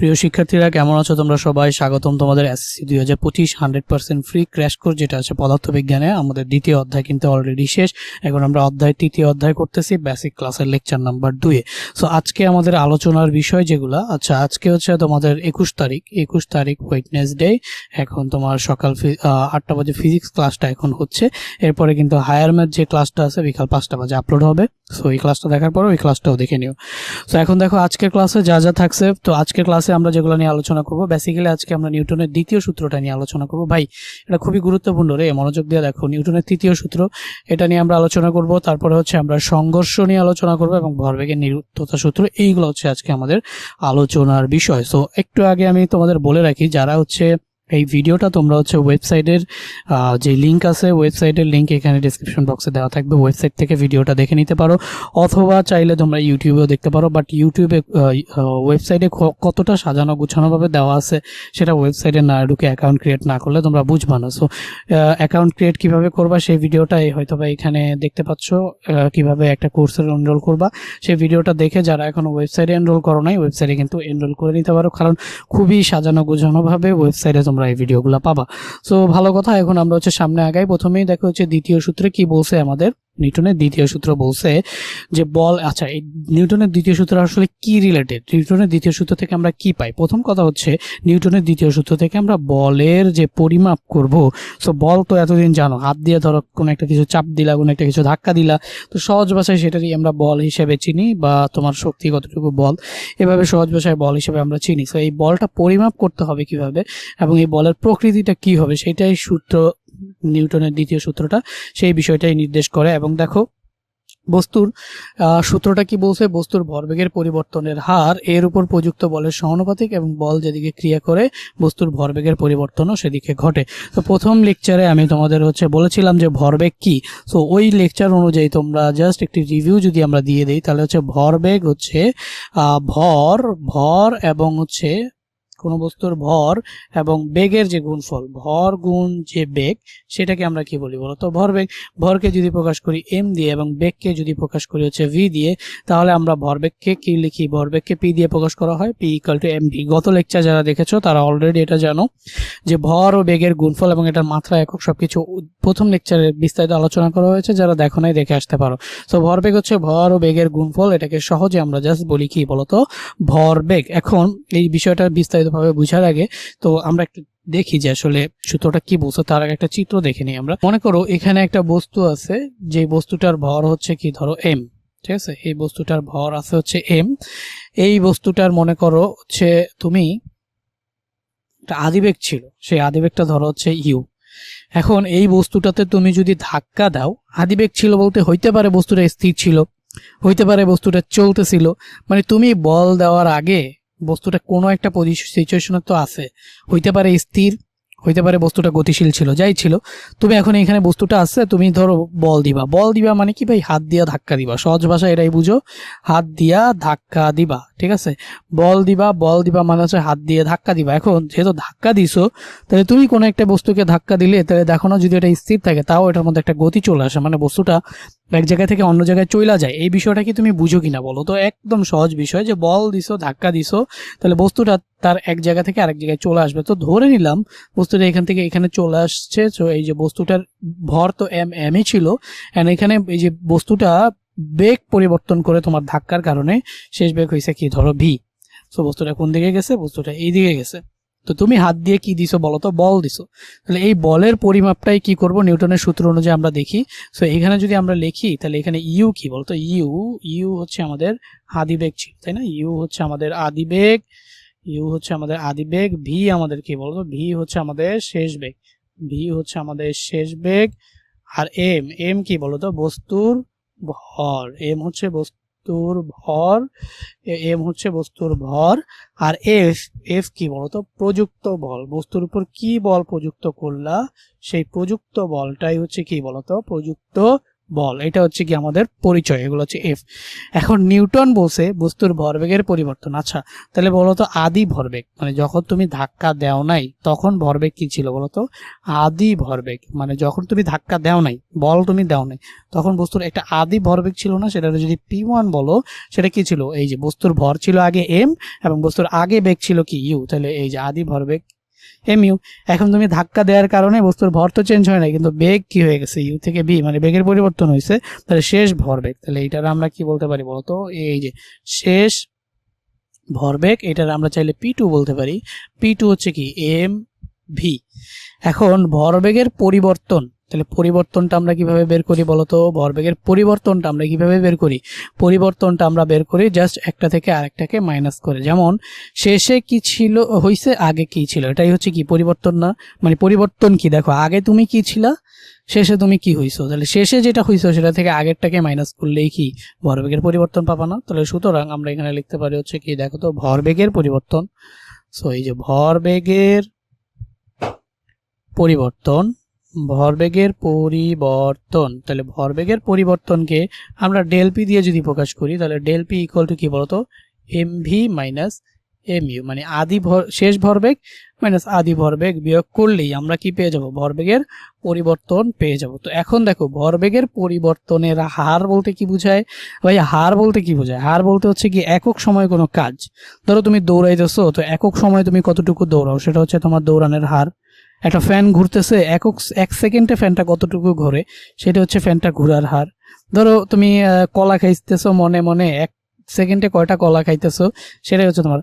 প্রিয় শিক্ষার্থীরা, কেমন আছো? তোমরা সবাই স্বাগতম তোমাদের এসএসসি দুই হাজার পঁচিশ hundred percent free crash course যেটা আছে পদার্থবিজ্ঞানে। আমাদের দ্বিতীয় অধ্যায় কিন্তু অলরেডি শেষ। এখন আমরা অধ্যায়, তৃতীয় অধ্যায় করতেছি বেসিক ক্লাসের লেকচার নাম্বার দুয়ে সো আজকে আমাদের আলোচনার বিষয় যেগুলো আচ্ছা আজকে হচ্ছে তোমাদের একুশ তারিখ। একুশ তারিখ ওয়েটনেসডে এখন তোমার সকাল আটটা বাজে ফিজিক্স ক্লাসটা এখন হচ্ছে। এরপরে কিন্তু হায়ার ম্যাথ যে ক্লাসটা আছে, বিকাল পাঁচটা বাজে আপলোড হবে। সো এই ক্লাসটা দেখার পর ওই ক্লাসটাও দেখে নিও। তো এখন দেখো আজকের ক্লাসে যা যা থাকছে, তো আজকের ক্লাসে আমরা যেগুলো নিয়ে আলোচনা করব বেসিক্যালি আজকে আমরা নিউটনের দ্বিতীয় সূত্রটা নিয়ে আলোচনা করব। ভাই, এটা খুবই গুরুত্বপূর্ণ রে, মনোযোগ দিয়ে দেখো নিউটনের তৃতীয় সূত্র। এটা নিয়ে আমরা আলোচনা করব, তারপরে হচ্ছে আমরা সংঘর্ষ নিয়ে আলোচনা করব এবং ভরবেগের নিরুত্ততা সূত্র, এইগুলো হচ্ছে আজকে আমাদের আলোচনার বিষয়। সো একটু আগে আমি তোমাদের বলে রাখি, যারা হচ্ছে এই ভিডিওটা তোমরা হচ্ছে ওয়েবসাইটের যে লিঙ্ক আছে, ওয়েবসাইটের লিঙ্ক এখানে ডিসক্রিপশন বক্সে দেওয়া থাকবে। ওয়েবসাইট থেকে ভিডিওটা দেখে নিতে পারো। অথবা চাইলে তোমরা ইউটিউবেও দেখতে পারো বাট ইউটিউবে ওয়েবসাইটে কতটা সাজানো গুছানোভাবে দেওয়া আছে, সেটা ওয়েবসাইটে না ঢুকে অ্যাকাউন্ট ক্রিয়েট না করলে তোমরা বুঝবা না। সো অ্যাকাউন্ট ক্রিয়েট কীভাবে করবা, সেই ভিডিওটাই হয়তো বা এখানে দেখতে পাচ্ছ কীভাবে একটা কোর্সের এনরোল করবা। সেই ভিডিওটা দেখে যারা এখনও ওয়েবসাইটে এনরোল করো নাই, ওয়েবসাইটে কিন্তু এনরোল করে নিতে পারো। কারণ খুবই সাজানো গোছানোভাবে ওয়েবসাইটে তোমরা এই ভিডিওগুলো পাবা। সো ভালো কথা, এখন আমরা হচ্ছে সামনে আগাই। প্রথমেই দেখো হচ্ছে দ্বিতীয় সূত্রে কি বলছে আমাদের। নিউটনের দ্বিতীয় সূত্র বলছে যে বল আচ্ছা এই নিউটনের দ্বিতীয় সূত্র আসলে কি রিলেটেড নিউটনের দ্বিতীয় সূত্র থেকে আমরা কি পাই? প্রথম কথা হচ্ছে নিউটনের দ্বিতীয় সূত্র থেকে আমরা বলের যে পরিমাপ করব সো বল তো এতদিন জানো, হাত দিয়ে ধরো কোনো একটা কিছু চাপ দিলা, কোনো একটা কিছু ধাক্কা দিলা, তো সহজ ভাষায় সেটারই আমরা বল হিসেবে চিনি বা তোমার শক্তি কতটুকু বল, এভাবে সহজ ভাষায় বল হিসেবে আমরা চিনি। সো এই বলটা পরিমাপ করতে হবে কীভাবে এবং এই বলের প্রকৃতিটা কি হবে, সেটাই সূত্র নিউটনের দ্বিতীয় সূত্রটা, সেই বিষয়টাই নির্দেশ করে। এবং দেখো, বস্তুর সূত্রটা কি বলছে? বস্তুর ভরবেগের পরিবর্তনের হার, এর উপর প্রযুক্ত বলের সমানুপাতিক এবং বল যেদিকে ক্রিয়া করে, বস্তুর ভরবেগের পরিবর্তনও সেদিকে ঘটে। তো প্রথম লেকচারে আমি তোমাদের হচ্ছে বলেছিলাম যে ভরবেগ কি। সো ওই লেকচার অনুযায়ী তোমরা জাস্ট একটি রিভিউ যদি আমরা দিয়ে দিই, তাহলে হচ্ছে ভরবেগ হচ্ছে ভর ভর এবং হচ্ছে কোনো বস্তুর ভর এবং বেগের যে গুণফল, ভর গুণ যে বেগ, সেটাকে আমরা কি বলি বলতো? ভরবেগ ভরকে যদি প্রকাশ করি এম দিয়ে এবং বেগকে যদি প্রকাশ করি হচ্ছে ভি দিয়ে, তাহলে আমরা ভরবেগকে কি লিখি? ভরবেগকে পি দিয়ে প্রকাশ করা হয়। P equal to M V গত লেকচার যারা দেখেছ, তারা অলরেডি এটা জানো যে ভর ও বেগের গুণফল এবং এটার মাত্রা একক সবকিছু প্রথম লেকচারে বিস্তারিত আলোচনা করা হয়েছে। যারা দেখো নাই, দেখে আসতে পারো। তো ভরবেগ হচ্ছে ভর ও বেগের গুণফল। এটাকে সহজে আমরা জাস্ট বলি কি বলতো? ভরবেগ এখন এই বিষয়টা বিস্তারিতভাবে বুঝার আগে তো আমরা একটু দেখি যে আসলে সূত্রটা কি বলছে, তার আগে একটা চিত্র দেখে নিই আমরা। মনে করো এখানে একটা বস্তু আছে যে বস্তুটার ভর হচ্ছে কি ধরো এম ঠিক আছে? এই বস্তুটার ভর আছে হচ্ছে এম এই বস্তুটার মনে করো হচ্ছে তুমি একটা আদিবেগ ছিল, সেই আদিবেগটা ধরো হচ্ছে ইউ এখন এই বস্তুটাতে তুমি যদি ধাক্কা দাও, আদিবেগ ছিল বলতে হইতে পারে বস্তুটা স্থির ছিল, হইতে পারে বস্তুটা চলতেছিল মানে তুমি বল দেওয়ার আগে বস্তুটা কোনো একটা সিচুয়েশনে তো আছে। হইতে পারে স্থির হইতে পারে বস্তুটা গতিশীল ছিল, যাই ছিল। তুমি এখন এখানে বস্তুটা আসছে তুমি ধরো বল দিবা। বল দিবা মানে কি ভাই? হাত দিয়া ধাক্কা দিবা। সহজ ভাষা এটাই বুঝো। হাত দিয়া ধাক্কা দিবা, ঠিক আছে? বল দিবা বল দিবা মানে হচ্ছে হাত দিয়ে ধাক্কা দিবা। এখন যেহেতু ধাক্কা দিছো, তাহলে তুমি কোনো একটা বস্তুকে ধাক্কা দিলে, তাহলে দেখো না যদি এটা স্থির থাকে, তাও এটার মধ্যে একটা গতি চলে আসে। মানে বস্তুটা এক জায়গা থেকে অন্য জায়গায় চইলা যায়। এই বিষয়টা কি তুমি বুঝো কিনা বলো? তো একদম সহজ বিষয় যে বল দিছো, ধাক্কা দিছো, তাহলে বস্তুটা তার এক জায়গা থেকে আরেক জায়গায় চলে আসবে। তো ধরে নিলাম বস্তুটা এখান থেকে এখানে চলে আসছে। তো এই যে বস্তুটার ভর তো এম এমই ছিল। এন্ড এখানে এই যে বস্তুটা বেগ পরিবর্তন করে তোমার ধাক্কার কারণে শেষ বেগ হয়েছে কি? ধরো ভি সো বস্তুটা কোন দিকে গেছে? বস্তুটা এই দিকে গেছে। তো তুমি হাত দিয়ে কি দিছো বলো তো? বল দিছো। তাহলে এই বলের পরিমাপটাই কি করব? নিউটনের সূত্র অনুযায়ী আমরা দেখি। সো এখানে যদি আমরা লিখি, তাহলে এখানে ইউ কি বলতো? ইউ ইউ হচ্ছে আমাদের আদিবেগ ছিল, তাই না? ইউ হচ্ছে আমাদের আদিবেগ ইউ হচ্ছে আমাদের আদি বেগ, ভি আমাদের কি বলতো ভি হচ্ছে আমাদের শেষ বেগ, ভি হচ্ছে আমাদের শেষ বেগ, আর এম এম কি বলতো বস্তুর ভর, এম হচ্ছে বস্তুর ভর এম হচ্ছে বস্তুর ভর, আর এফ এফ কি বলতো প্রযুক্ত বল, বস্তুর উপর কি বল প্রযুক্ত করলা, সেই প্রযুক্ত বলটাই হচ্ছে কি বলতো প্রযুক্ত বল। এটা হচ্ছে কি আমাদের পরিচয়, এগুলো হচ্ছে এফ এখন নিউটন বলছে বস্তুর ভরবেগের পরিবর্তন। আচ্ছা তাহলে বলো তো আদি ভরবেগ মানে যখন তুমি ধাক্কা দেও নাই, তখন ভরবেগ কি ছিল বলো তো? আদি ভরবেগ মানে যখন তুমি ধাক্কা দেও নাই, বল তুমি দাও নাই, তখন বস্তুর একটা আদি ভরবেগ ছিল না? সেটা যদি পি ওয়ান বলো, সেটা কি ছিল? এই যে বস্তুর ভর ছিল আগে এম এবং বস্তুর আগে বেগ ছিল কি ইউ তাহলে এই যে আদি ভরবেগ এম ইউ এখন তুমি ধাক্কা দেওয়ার কারণে বস্তুর ভর তো চেঞ্জ হয় না কিন্তু বেগ কি হয়ে গেছে? ইউ থেকে বি মানে বেগের পরিবর্তন হয়েছে, তাহলে শেষ ভরবেগ তাহলে এইটার আমরা কি বলতে পারি বলতো? এই যে শেষ ভরবেগ এটার আমরা চাইলে পি টু বলতে পারি। পি টু হচ্ছে কি এম ভি এখন ভরবেগের পরিবর্তন তাহলে পরিবর্তনটা আমরা কীভাবে বের করি বলতো? ভরবেগের পরিবর্তনটা আমরা কীভাবে বের করি? পরিবর্তনটা আমরা বের করি জাস্ট একটা থেকে আরেকটাকে মাইনাস করে। যেমন, শেষে কি ছিল, হইছে, আগে কি ছিল? এটাই হচ্ছে কি? পরিবর্তন না? মানে পরিবর্তন কি? দেখো, আগে তুমি কি ছিলা? শেষে তুমি কি হইছো? তাহলে শেষে যেটা হইছো, সেটা থেকে আগেরটাকে মাইনাস করলেই কি? ভরবেগের পরিবর্তন পাবা না? তাহলে সুতরাং আমরা এখানে লিখতে পারি হচ্ছে কি, দেখো তো, ভরবেগের পরিবর্তন। সো এই যে ভরবেগের পরিবর্তন ভরবেগের পরিবর্তন। তাহলে ভরবেগের পরিবর্তনকে আমরা ডেল পি দিয়ে যদি প্রকাশ করি, তাহলে ডেল পি ইকুয়াল টু কি বলতো? M V minus M U মানে আদি ভর শেষ ভরবেগ মাইনাস আদি ভরবেগ বিয়োগ করলেই আমরা কি পেয়ে যাব? ভরবেগের পরিবর্তন পেয়ে যাব। তো এখন দেখো, ভরবেগের পরিবর্তনের হার বলতে কি বোঝায়? ভাই, হার বলতে কি বোঝায়? হার বলতে হচ্ছে কি একক সময় কোনো কাজ। ধরো তুমি দৌড়াইতেছো, তো একক সময় তুমি কতটুকু দৌড়াও? সেটা হচ্ছে তোমার দৌড়ানোর হার। একটা ফ্যান ঘুরতেছে, একক, এক সেকেন্ডে ফ্যানটা কতটুকু ঘোরে, সেটা হচ্ছে ফ্যানটা ঘোরার হার। ধরো তুমি কলা খাইতেছো মনে মনে, এক সেকেন্ডে কয়টা কলা খাইতেছো, সেটাই হচ্ছে তোমার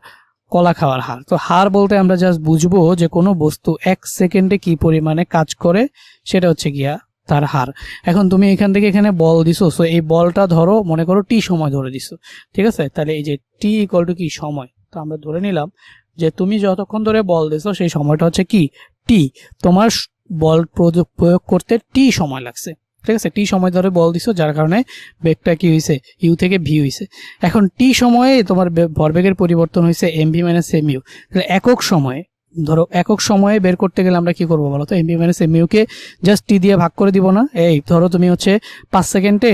কলা খাওয়ার হার। তো হার বলতে আমরা জাস্ট বুঝব যে কোনো বস্তু এক সেকেন্ডে কি পরিমাণে কাজ করে, সেটা হচ্ছে গিয়া তার হার। এখন তুমি এখান থেকে এখানে বল দিছো সো এই বলটা ধরো, মনে করো টি সময় ধরে দিছো, ঠিক আছে? তাহলে এই যে টি ইকুয়াল টু কি সময়? তো আমরা ধরে নিলাম যে তুমি যতক্ষণ ধরে বল দিছো, সেই সময়টা হচ্ছে কি? টি তোমার বল প্রযোগ- করতে টি সময় লাগছে। ঠিক আছে? টি সময় ধরে বল দিছো, যার কারণে বেগটা কি হয়েছে ইউ থেকে ভি হয়েছে এখন টি সময়ে তোমার ভরবেগের পরিবর্তন হয়েছে M V minus M U একক সময়ে, ধরো একক সময়ে বের করতে গেলে আমরা কি করব বলো তো? এম ভি মাইনাস এম ইউকে জাস্ট টি দিয়ে ভাগ করে দিব না? এই, ধরো তুমি হচ্ছে পাঁচ সেকেন্ডে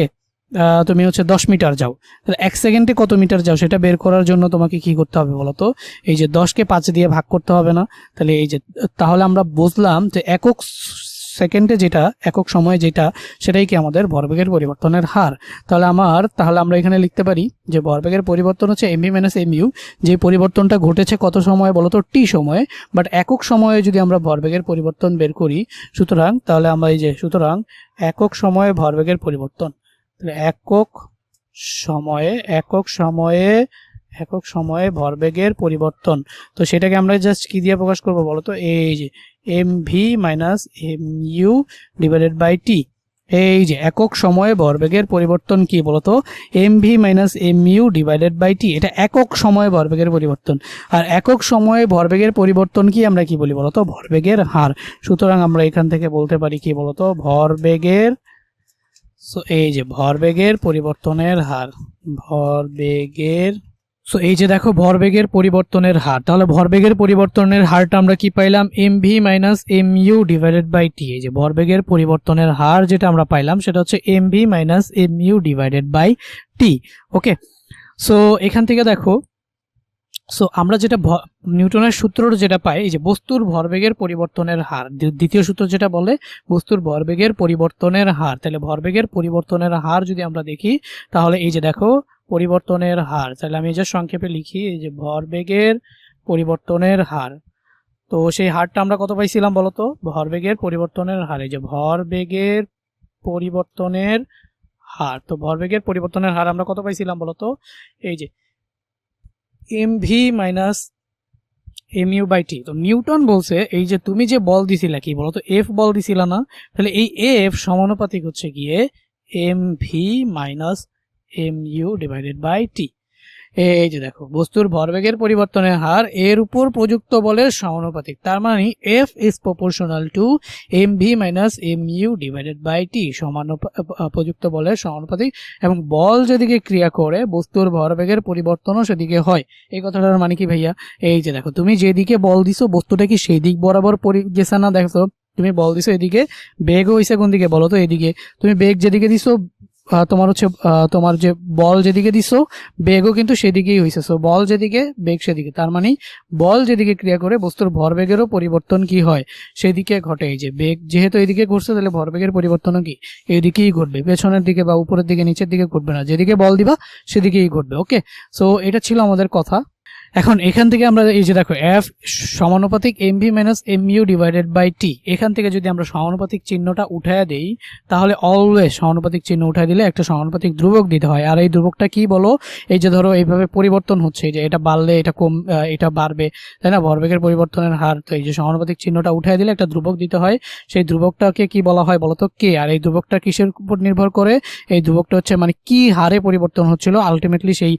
তুমি হচ্ছে দশ মিটার যাও। তাহলে এক সেকেন্ডে কত মিটার যাও সেটা বের করার জন্য তোমাকে কি করতে হবে বলো তো এই যে দশকে পাঁচ দিয়ে ভাগ করতে হবে না। তাহলে এই যে, তাহলে আমরা বুঝলাম যে একক সেকেন্ডে যেটা, একক সময়ে যেটা, সেটাই কি আমাদের ভরবেগের পরিবর্তনের হার। তাহলে আমার, তাহলে আমরা এখানে লিখতে পারি যে ভরবেগের পরিবর্তন হচ্ছে এমভি মাইনাস এম ইউ। যে পরিবর্তনটা ঘটেছে কত সময় বলতো? টি সময়ে। বাট একক সময়ে যদি আমরা ভরবেগের পরিবর্তন বের করি, সুতরাং তাহলে আমরা এই যে, সুতরাং একক সময়ে ভরবেগের পরিবর্তন। একক সময়ে একক সময়ে একক সময়ে ভরবেগের পরিবর্তন। তো সেটাকে আমরা জাস্ট কি দিয়ে প্রকাশ করব বলো তো এই যে M V minus M U divided by T এই যে একক সময়ে ভরবেগের পরিবর্তন কি বলতো? M V minus M U divided by T এটা একক সময়ে ভরবেগের পরিবর্তন। আর একক সময়ে ভরবেগের পরিবর্তন কি আমরা কি বলি বলতো? ভরবেগের হার। সুতরাং আমরা এখান থেকে বলতে পারি কি বলতো? ভরবেগের সো এই যে ভরবেগের পরিবর্তনের হার, ভরবেগের সো এই যে দেখো ভরবেগের পরিবর্তনের হার, তাহলে ভরবেগের পরিবর্তনের হারটা আমরা কি পাইলাম? M V minus M U divided by T এই যে ভরবেগের পরিবর্তনের হার যেটা আমরা পাইলাম সেটা হচ্ছে M V minus M U divided by T okay so এখান থেকে দেখো সো আমরা যেটা নিউটনের সূত্র যেটা পাই, এই যে বস্তুর ভরবেগের পরিবর্তনের হার দ্বিতীয় সূত্র যেটা বলে, বস্তুর ভরবেগের পরিবর্তনের হার। তাহলে ভরবেগের পরিবর্তনের হার যদি আমরা দেখি, তাহলে এই যে দেখো, পরিবর্তনের হার, তাহলে আমি এই যে সংক্ষেপে লিখি, এই যে ভরবেগের পরিবর্তনের হার। তো সেই হারটা আমরা কত পাইছিলাম বলতো? ভরবেগের পরিবর্তনের হার, এই যে ভরবেগের পরিবর্তনের হার। তো ভরবেগের পরিবর্তনের হার আমরা কত পাইছিলাম বলতো? এই যে M V minus M U by T তো নিউটন বলছে, এই যে তুমি যে বল দিছিলা, কি বলতো? এফ বল দিছিলা না? তাহলে এই এফ সমানুপাতিক হচ্ছে গিয়ে M V minus M U divided by T এই যে দেখো, বস্তুর ভরবেগের পরিবর্তনের হার এর উপর প্রযুক্ত বলের সমানুপাতিক। তার মানে F is proportional to M V minus M U divided by T প্রযুক্ত বলের সমানুপাতিক। এবং বল যেদিকে ক্রিয়া করে, বস্তুর ভরবেগের পরিবর্তনও সেদিকে হয়। এই কথাটার মানে কি ভাইয়া? এই যে দেখো, তুমি যেদিকে বল দিছো, বস্তুটা কি সেই দিক বরাবর পরি গেছে না দেখো তুমি বল দিছো এদিকে বেগও হয়েছে কোন দিকে বলো তো এদিকে। তুমি বেগ যেদিকে দিছো তোমার হচ্ছে তোমার যে বল যেদিকে দিছো, বেগও কিন্তু সেদিকেই হয়েছে সো বল যেদিকে, বেগ সেদিকে। তার মানে বল যেদিকে ক্রিয়া করে, বস্তুর ভরবেগেরও পরিবর্তন কি হয়? সেদিকে ঘটে এই যে, বেগ যেহেতু এদিকে ঘুরছে, তাহলে ভরবেগের পরিবর্তনও কি? এদিকেই ঘটবে পেছনের দিকে বা উপরের দিকে, নিচের দিকে ঘটবে না। যেদিকে বল দিবা, সেদিকেই ঘটবে ওকে সো এটা ছিল আমাদের কথা। এখন এখান থেকে আমরা এই যে দেখো এফ সমানুপাতিক M V minus M U divided by T এখান থেকে যদি আমরা সমানুপাতিক চিহ্নটা উঠায় দেই, তাহলে অলওয়েজ সমানুপাতিক চিহ্ন উঠায় দিলে একটা সমানুপাতিক ধ্রুবক দিতে হয়। আর এই ধ্রুবকটা কি বলো? এই যে ধরো, এইভাবে পরিবর্তন হচ্ছে যে এটা বাড়লে এটা কম এটা বাড়বে, তাই না? ভরবেগের পরিবর্তনের হার। তো এই যে সমানুপাতিক চিহ্নটা উঠায় দিলে একটা ধ্রুবক দিতে হয়। সেই ধ্রুবকটাকে কি বলা হয় বলতো? কে আর এই ধ্রুবকটা কিসের উপর নির্ভর করে? এই ধ্রুবকটা হচ্ছে মানে কি হারে পরিবর্তন হচ্ছিল? আলটিমেটলি সেই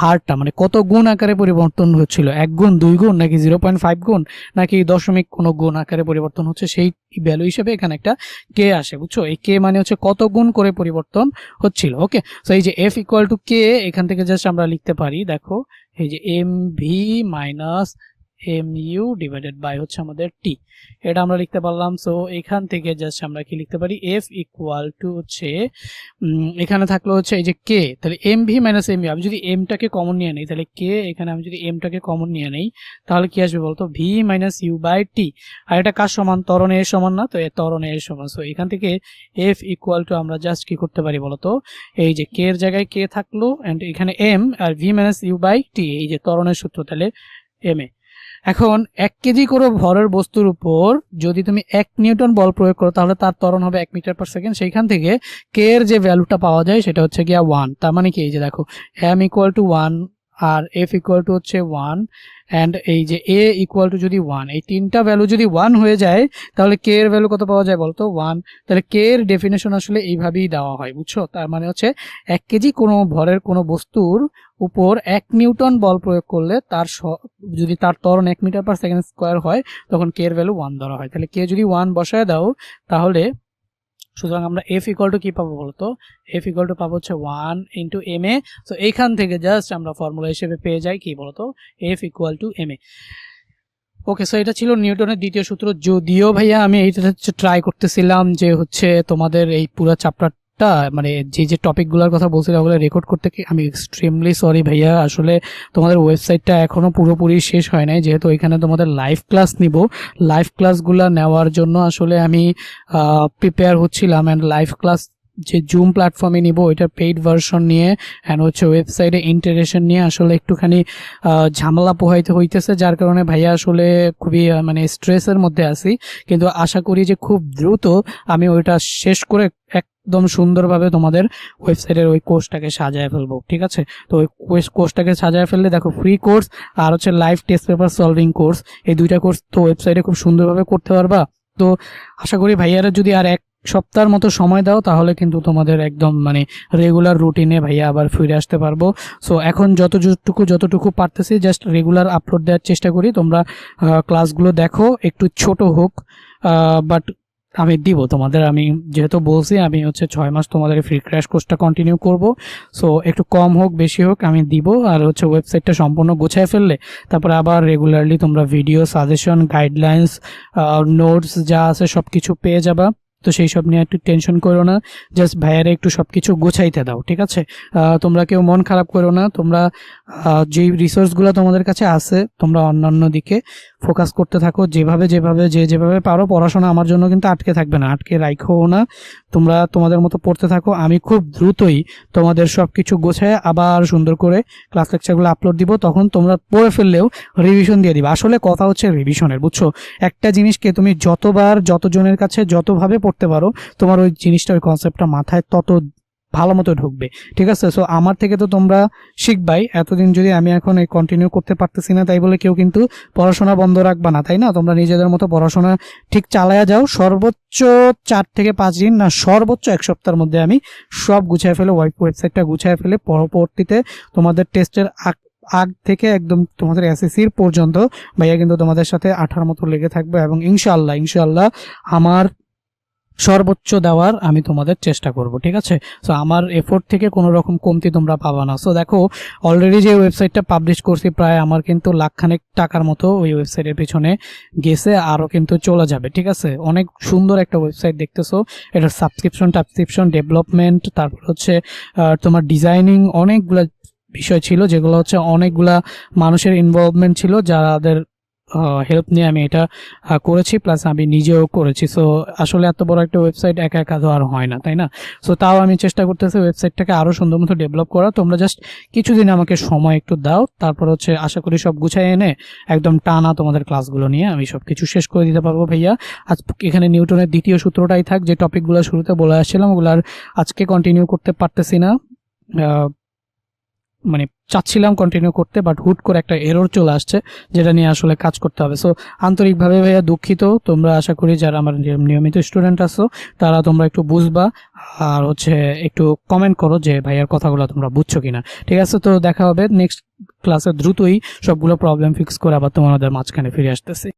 হারটা মানে কত গুণ আকারে পরিবর্তন হচ্ছিল। এক গুণ, দুই গুণ, নাকি জিরো পয়েন্ট ফাইভ গুণ, নাকি দশমিক কোনো গুণ আকারে পরিবর্তন হচ্ছে, সেই ভ্যালু হিসেবে এখানে একটা কে আসে, বুঝছ? এই কে মানে হচ্ছে কত গুণ করে পরিবর্তন হচ্ছিল ওকে তো এই যে এফ ইকুয়াল টু কে এখান থেকে জাস্ট আমরা লিখতে পারি, দেখো, এই যে M V minus M U divided by হচ্ছে আমাদের টি এটা আমরা লিখতে পারলাম সো এখান থেকে জাস্ট আমরা কি লিখতে পারি? এফ ইকুয়াল টু হচ্ছে এখানে থাকল হচ্ছে এই যে কে তাহলে M V minus M U আমি যদি এমটাকে কমন নিয়ে নিই, তাহলে কে এখানে আমি যদি এমটাকে কমন নিয়ে নিই, তাহলে কি আসবে বলতো? V minus U by T আর এটা কার সমান? ত্বরণ এর সমান না, তো এ ত্বরণ এর সমান। সো এখান থেকে এফ ইকুয়াল টু আমরা জাস্ট কি করতে পারি বলতো? এই যে কে এর জায়গায় কে থাকল অ্যান্ড এখানে M R V minus U by T এই যে ত্বরণের সূত্র, তাহলে এম এ। এখন এক কেজি করে ভরের বস্তুর উপর যদি তুমি এক নিউটন বল প্রয়োগ করো, তাহলে তার ত্বরণ হবে এক মিটার পার সেকেন্ড সেইখান থেকে কে এর যে ভ্যালুটা পাওয়া যায়, সেটা হচ্ছে গিয়া ওয়ান তার মানে কি? এই যে দেখো এম ইকুয়াল টু ওয়ান আর এফ ইকুয়াল টু হচ্ছে ওয়ান অ্যান্ড এই যে এ ইকুয়াল টু যদি ওয়ান এই তিনটা ভ্যালু যদি ওয়ান হয়ে যায়, তাহলে কে এর ভ্যালু কত পাওয়া যায় বলতো? ওয়ান তাহলে কে এর ডেফিনেশন আসলে এইভাবেই দেওয়া হয়, বুঝছ? তার মানে হচ্ছে এক কেজি কোনো ভরের কোনো বস্তুর উপর এক নিউটন বল প্রয়োগ করলে তার যদি তার ত্বরণ এক মিটার পার সেকেন্ড স্কোয়ার হয়, তখন কে এর ভ্যালু ওয়ান ধরা হয়। তাহলে কে যদি ওয়ান বসায় দাও, তাহলে সুতরাং আমরা এফ ইকুয়াল টু কি পাবো বলতো? এফ ইকুয়াল টু পাবো হচ্ছে ওয়ান ইন্টু এম এ তো এইখান থেকে জাস্ট আমরা ফর্মুলা হিসেবে পেয়ে যাই কি বলতো? F equal to M A okay so এটা ছিল নিউটনের দ্বিতীয় সূত্র। যদিও ভাইয়া আমি এইটা হচ্ছে ট্রাই করতেছিলাম যে হচ্ছে তোমাদের এই পুরো চ্যাপ্টারটা মানে যে যে টপিকগুলোর কথা বলছিলাম ওগুলো রেকর্ড করতে কি আমি এক্সট্রিমলি সরি ভাইয়া। আসলে তোমাদের ওয়েবসাইটটা এখনও পুরোপুরি শেষ হয় নাই। যেহেতু এখানে তোমাদের লাইভ ক্লাস নিব। লাইভ ক্লাসগুলো নেওয়ার জন্য আসলে আমি প্রিপেয়ার হচ্ছিলাম অ্যান্ড লাইভ ক্লাস যে জুম প্ল্যাটফর্মে নিব, ওইটার পেইড ভার্সন নিয়ে অ্যান্ড হচ্ছে ওয়েবসাইটে ইন্টারেশন নিয়ে আসলে একটুখানি ঝামেলা পোহাইতে হইতেছে, যার কারণে ভাইয়া আসলে খুবই মানে স্ট্রেসের মধ্যে আছি। কিন্তু আশা করি যে খুব দ্রুত আমি ওইটা শেষ করে একদম সুন্দরভাবে তোমাদের ওয়েবসাইটের ওই কোর্সটাকে সাজায় ফেলব, ঠিক আছে? তো ওই কোর্সটাকে সাজায় ফেললে দেখো ফ্রি কোর্স আর হচ্ছে live test paper solving course এই দুইটা কোর্স তো ওয়েবসাইটে খুব সুন্দরভাবে করতে পারবা। তো আশা করি ভাইয়ারা যদি আর এক সপ্তাহের মতো সময় দাও, তাহলে কিন্তু তোমাদের একদম মানে রেগুলার রুটিনে ভাইয়া আবার ফিরে আসতে পারব। সো এখন যতটুকু যতটুকু পারতেছি জাস্ট রেগুলার আপলোড দেওয়ার চেষ্টা করি। তোমরা ক্লাসগুলো দেখো, একটু ছোট হোক বাট আমি দিব তোমাদের। আমি যেহেতু বলছি, আমি হচ্ছে ছয় মাস তোমাদের ফ্রি ক্র্যাশ কোর্সটা কন্টিনিউ করব। সো একটু কম হোক, বেশি হোক, আমি দিব। আর হচ্ছে ওয়েবসাইটটা সম্পূর্ণ গোছায় ফেললে, তারপরে আবার রেগুলারলি তোমরা ভিডিও সাজেশন গাইডলাইন্স নোটস যা আছে সব কিছু পেয়ে যাবা। তো সেই সব নিয়ে একটু টেনশন করো না। জাস্ট ভাইয়ারে একটু সব কিছু গোছাইতে দাও, ঠিক আছে? তোমরা কেউ মন খারাপ করো না। তোমরা যেই রিসোর্সগুলো তোমাদের কাছে আছে, তোমরা অন্যান্য দিকে ফোকাস করতে থাকো, যেভাবে যেভাবে, যে যেভাবে পারো, পড়াশোনা আমার জন্য কিন্তু আটকে থাকবে না, আটকে রাখো না। তোমরা তোমাদের মতো পড়তে থাকো, আমি খুব দ্রুতই তোমাদের সব কিছু গোছায় আবার সুন্দর করে ক্লাস লেকচারগুলো আপলোড দিব, তখন তোমরা পড়ে ফেললেও রিভিশন দিয়ে দিবে। আসলে কথা হচ্ছে রিভিশনের বুঝছ? একটা জিনিসকে তুমি যতবার, যতজনের কাছে যতভাবে পড়তে পারো, তোমার ওই জিনিসটা, ওই কনসেপ্টটা মাথায় তত ভালো মতো ঢুকবে। ঠিক আছে? সো আমার থেকে তো তোমরা শিখবাই। এতদিন যদি আমি এখন এই কন্টিনিউ করতে পারতেছি না, তাই বলে কেউ কিন্তু পড়াশোনা বন্ধ রাখবা না, তাই না? তোমরা নিজেদের মতো পড়াশোনা ঠিক চালায়া যাও। সর্বোচ্চ চার থেকে পাঁচ দিন না, সর্বোচ্চ এক সপ্তাহের মধ্যে আমি সব গুছিয়ে ফেলে ওয়েবসাইটটা গুছিয়ে ফেলে পরবর্তীতে তোমাদের টেস্টের আগ আগ থেকে একদম তোমাদের এসএসসির পর্যন্ত ভাইয়া কিন্তু তোমাদের সাথে আঠার মতো লেগে থাকবে এবং ইনশাল্লাহ ইনশাল্লাহ আমার সর্বোচ্চ দেওয়ার আমি তোমাদের চেষ্টা করব, ঠিক আছে? সো আমার এফোর্ট থেকে কোনো রকম কমতি তোমরা পাবা না। সো দেখো অলরেডি যে ওয়েবসাইটটা পাবলিশ করছি, প্রায় আমার কিন্তু লাখখানেক টাকার মতো ওই ওয়েবসাইটের পিছনে গেছে, আরও কিন্তু চলে যাবে, ঠিক আছে? অনেক সুন্দর একটা ওয়েবসাইট দেখতেছো। এটার সাবস্ক্রিপশন টাবস্ক্রিপশন ডেভেলপমেন্ট তারপর হচ্ছে তোমার ডিজাইনিং অনেকগুলা বিষয় ছিল, যেগুলো হচ্ছে অনেকগুলা মানুষের ইনভলভমেন্ট ছিল, যাদের হেল্প নিয়ে আমি এটা করেছি প্লাস আমি নিজেও করেছি। সো আসলে এত বড় একটা ওয়েবসাইট একা একা তো আর হয় না, তাই না? সো তাও আমি চেষ্টা করতেছি ওয়েবসাইটটাকে আরও সুন্দর মতো ডেভেলপ করা। তোমরা জাস্ট কিছুদিন আমাকে সময় একটু দাও, তারপর হচ্ছে আশা করি সব গুছাই এনে একদম টানা তোমাদের ক্লাসগুলো নিয়ে আমি সব কিছু শেষ করে দিতে পারব ভাইয়া। আজ এখানে নিউটনের দ্বিতীয় সূত্রটাই থাক, যে টপিকগুলো শুরুতে বলে আসছিলাম, ওগুলো আর আজকে কন্টিনিউ করতে পারতেছি না। মানে চাচ্ছিলাম কন্টিনিউ করতে বাট হুট করে একটা এরর চলে আসছে, যেটা নিয়ে আসলে কাজ করতে হবে। সো আন্তরিকভাবে ভাইয়া দুঃখিত। তোমরা আশা করি যারা আমার নিয়মিত স্টুডেন্ট আছো, তারা তোমরা একটু বুঝবা, আর হচ্ছে একটু কমেন্ট করো যে ভাইয়ার কথাগুলো তোমরা বুঝছ কিনা। ঠিক আছে, তো দেখা হবে। নেক্সট ক্লাসে দ্রুতই সবগুলো প্রবলেম ফিক্স করে আবার তোমাদের মাঝখানে ফিরে আসতেছি।